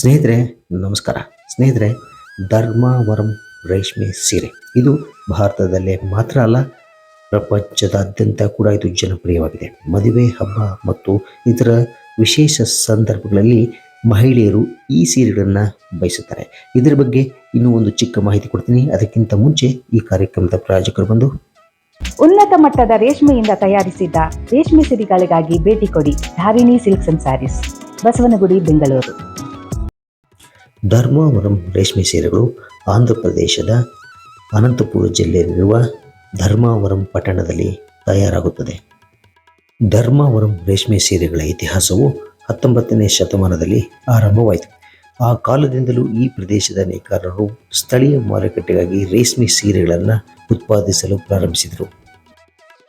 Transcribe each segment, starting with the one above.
ಸ್ನೇಹಿತರೆ, ನಮಸ್ಕಾರ. ಸ್ನೇಹಿತರೆ ಧರ್ಮಾವರಂ ರೇಷ್ಮೆ ಸೀರೆ. ಇದು ಭಾರತದಲ್ಲೇ ಮಾತ್ರ ಅಲ್ಲ, ಪ್ರಪಂಚದಾದ್ಯಂತ ಕೂಡ ಇದು ಜನಪ್ರಿಯವಾಗಿದೆ. ಮದುವೆ, ಹಬ್ಬ ಮತ್ತು ಇತರ ವಿಶೇಷ ಸಂದರ್ಭಗಳಲ್ಲಿ ಮಹಿಳೆಯರು ಈ ಸೀರೆಗಳನ್ನು ಬಯಸುತ್ತಾರೆ. ಇದರ ಬಗ್ಗೆ ಇನ್ನೂ ಒಂದು ಚಿಕ್ಕ ಮಾಹಿತಿ ಕೊಡ್ತೀನಿ. ಅದಕ್ಕಿಂತ ಮುಂಚೆ ಈ ಕಾರ್ಯಕ್ರಮದ ಪ್ರಾಯೋಜಕರು ಬಂದು ಉನ್ನತ ಮಟ್ಟದ ರೇಷ್ಮೆಯಿಂದ ತಯಾರಿಸಿದ್ದ ರೇಷ್ಮೆ ಸಿರಿಗಳಿಗಾಗಿ ಭೇಟಿ ಕೊಡಿ Dharini silks and sarees, Basavanagudi, Bengaluru. Dharmavaram ರೇಷ್ಮೆ ಸೀರೆಗಳು ಆಂಧ್ರ ಪ್ರದೇಶದ ಅನಂತಪುರ ಜಿಲ್ಲೆಯಲ್ಲಿರುವ ಧರ್ಮಾವರಂ ಪಟ್ಟಣದಲ್ಲಿ ತಯಾರಾಗುತ್ತದೆ. ಧರ್ಮಾವರಂ ರೇಷ್ಮೆ ಸೀರೆಗಳ ಇತಿಹಾಸವು ಹತ್ತೊಂಬತ್ತನೇ ಶತಮಾನದಲ್ಲಿ ಆರಂಭವಾಯಿತು. ಆ ಕಾಲದಿಂದಲೂ ಈ ಪ್ರದೇಶದ ನೇಕಾರರು ಸ್ಥಳೀಯ ಮಾರುಕಟ್ಟೆಗಾಗಿ ರೇಷ್ಮೆ ಸೀರೆಗಳನ್ನು ಉತ್ಪಾದಿಸಲು ಪ್ರಾರಂಭಿಸಿದರು.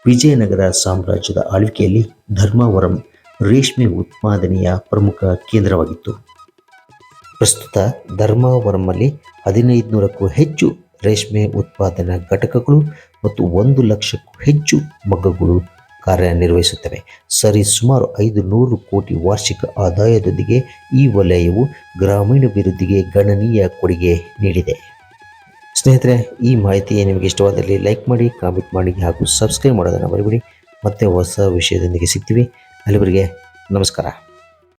ವಿಜಯನಗರ ಸಾಮ್ರಾಜ್ಯದ ಆಳ್ವಿಕೆಯಲ್ಲಿ ಧರ್ಮಾವರಂ ರೇಷ್ಮೆ ಉತ್ಪಾದನೆಯ ಪ್ರಮುಖ ಕೇಂದ್ರವಾಗಿತ್ತು. ಪ್ರಸ್ತುತ ಧರ್ಮಾವರಂಲ್ಲಿ ಹದಿನೈದು ನೂರಕ್ಕೂ ಹೆಚ್ಚು ರೇಷ್ಮೆ ಉತ್ಪಾದನಾ ಘಟಕಗಳು ಮತ್ತು ಒಂದು ಲಕ್ಷಕ್ಕೂ ಹೆಚ್ಚು ಮಗ್ಗಗಳು ಕಾರ್ಯನಿರ್ವಹಿಸುತ್ತವೆ. ಸರಿ, ಸುಮಾರು ಐದು ನೂರು ಕೋಟಿ ವಾರ್ಷಿಕ ಆದಾಯದೊಂದಿಗೆ ಈ ವಲಯವು ಗ್ರಾಮೀಣಾಭಿವೃದ್ಧಿಗೆ ಗಣನೀಯ ಕೊಡುಗೆ ನೀಡಿದೆ. ಸ್ನೇಹಿತರೆ, ಈ ಮಾಹಿತಿ ನಿಮಗೆ ಇಷ್ಟವಾದಲ್ಲಿ ಲೈಕ್ ಮಾಡಿ, ಕಾಮೆಂಟ್ ಮಾಡಿ ಹಾಗೂ ಸಬ್ಸ್ಕ್ರೈಬ್ ಮಾಡೋದನ್ನು ಮರಿಬಿಡಿ. ಮತ್ತೆ ಹೊಸ ವಿಷಯದೊಂದಿಗೆ ಸಿಗ್ತೀವಿ. ಅಲ್ಲಿವರೆಗೆ ನಮಸ್ಕಾರ.